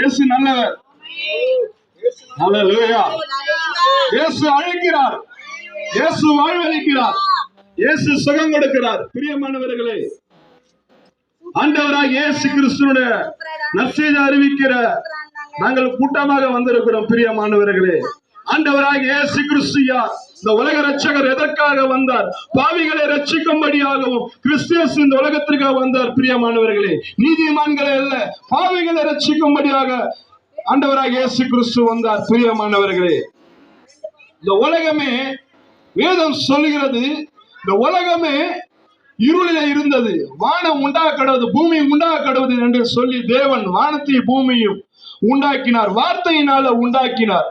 இயேசு நல்லவர். இயேசு அழைக்கிறார். இயேசு வாழ்வழிக்கிறார் இயேசு சுகம் கொடுக்கிறார். பிரியமானவர்களே ஆண்டவராக இயேசு கிறிஸ்துனுடைய நற்செய்தி அறிவிக்கிற நாங்கள் கூட்டமாக வந்திருக்கிறோம் பிரியமானவர்களே. ஆண்டவராக இயேசு கிறிஸ்துயா இந்த உலக ரட்சகர் எதற்காக வந்தார்? பாவிகளை ரட்சிக்கும்படியாகவும் கிறிஸ்தியஸ் இந்த உலகத்திற்காக வந்தார் பிரியமானவர்களே. நீதிமான்களை அல்ல பாவிகளை ரட்சிக்கும்படியாக ஆண்டவராக இயேசு கிறிஸ்து வந்தார் பிரியமானவர்களே. இந்த உலகமே வேதம் சொல்லுகிறது இந்த உலகமே இருளில இருந்தது. வானம் உண்டாக கடவுது பூமி உண்டாக கடவுது என்று சொல்லி தேவன் வானத்தையும் பூமியும் உண்டாக்கினார். வார்த்தையினால உண்டாக்கினார்.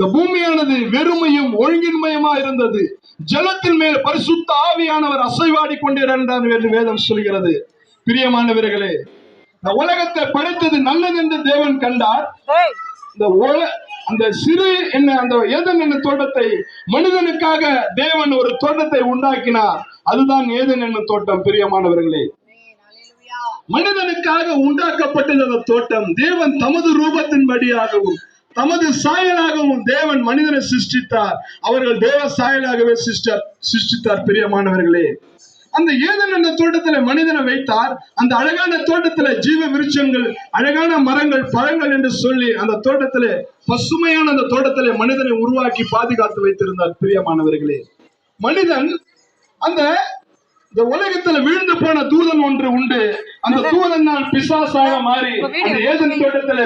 இந்த பூமியானது வெறுமையும் ஒழுங்கின்மையுமா இருந்தது? ஜலத்தின் மேல் பரிசுத்த ஆவியானவர் அசைவாடி கொண்டிருந்தார் என்று வேதம் சொல்கிறது. பிரியமானவர்களே இந்த உலகத்தை படைத்தது நல்லது என்று தேவன் கண்டார். இந்த உல அந்த சிறு என்ன அந்த ஏதன் என்ன தோட்டத்தை மனிதனுக்காக தேவன் ஒரு தோட்டத்தை உண்டாக்கினார். அதுதான் ஏதன் என்ன தோட்டம் பிரியமானவர்களே. மனிதனுக்காக உண்டாக்கப்பட்டது அந்த தோட்டம் தேவன் தமது ரூபத்தின்படியாகவும் தமது சாயலாகவும் தேவன் மனிதனை சிருஷ்டித்தார். அவர்கள் தேவ சாயலாகவே சிருஷ்ட- சிருஷ்டித்தார் பிரியமானவர்களே. அந்த ஏதன் என்ற தோட்டத்துல மனிதனை வைத்தார். அந்த அழகான தோட்டத்துல ஜீவ விருட்சங்கள் அழகான மரங்கள் பழங்கள் என்று சொல்லி அந்த தோட்டத்துல பசுமையான அந்த தோட்டத்திலே மனிதனை உருவாக்கி பாதுகாத்து வைத்திருந்தார் பிரியமானவர்களே. மனிதன் அந்த இந்த உலகத்துல விழுந்து போன தூதன் ஒன்று உண்டு. அந்த தூதன் நான் பிசாசாக மாறி அந்த ஏதன் தோட்டத்திலே